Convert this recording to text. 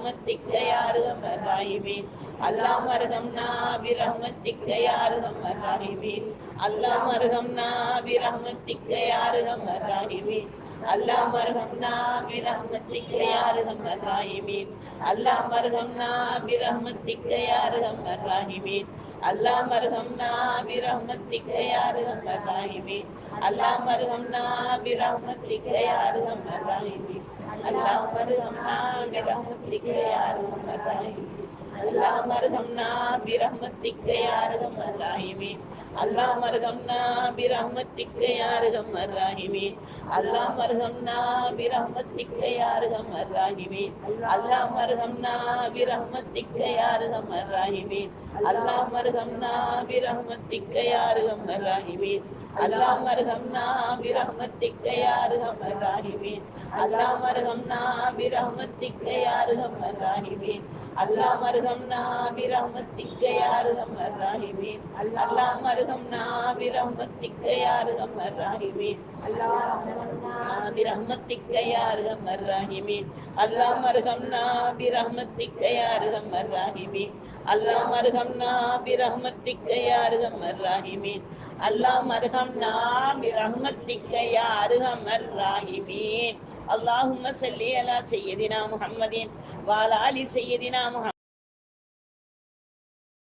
برحمتك يا ارحم الراحمين اللهم ارحمنا برحمتك يا ارحم الراحمين اللهم ارحمنا برحمتك يا ارحم الراحمين اللهم ارحمنا برحمتك يا ارحم الراحمين اللهم ارحمنا برحمتك يا ارحم الراحمين अल्लाह मरहमना बिरहमतिक यार हमर राहिमी अल्लाह मरहमना बिरहमतिक यार हमर राहिमी अल्लाह मरहमना बिरहमतिक यार हमर राहिमी अल्लाह मरहमना बिरहमतिक यार हमर அல்லாஹ் மருகம்னா பிரம்மத்திக்கு யாருகம் அர்ராஹிமே அல்லாஹ் மருகம்னா பிரம்மத்திக்கு யாருகம் அர்ராஹிமே அல்லாஹ் மருகம்னா பிரம்மத்திக்கு யாருகம் அர்ராஹிமே அல்லாஹ் மருகம்னா பிரம்மத்திக்கு யாருகம் அர்ராஹிமே அல்லாஹ் மருகம்னா பிரம்மத்திக்கு யாருகம் அர்ராஹிமே அல்லாஹ் மருகம்னா பிரம்மத்திக்கு யாருகம் அர்ராஹிமே அல்லாஹ் மருகம்னா பிரம்மத்திக்கு யாருகம் அர்ராஹிமே அல்லாஹ் மருகம் اللهم ارحمنا برحمتك يا ارحم الراحمين اللهم ارحمنا برحمتك يا ارحم الراحمين برحمتك يا ارحم الراحمين اللهم ارحمنا برحمتك يا ارحم الراحمين اللهم ارحمنا برحمتك يا ارحم الراحمين اللهم ارحمنا برحمتك يا ارحم الراحمين اللهم صل على سيدنا محمد وعلى ال سيدنا محمد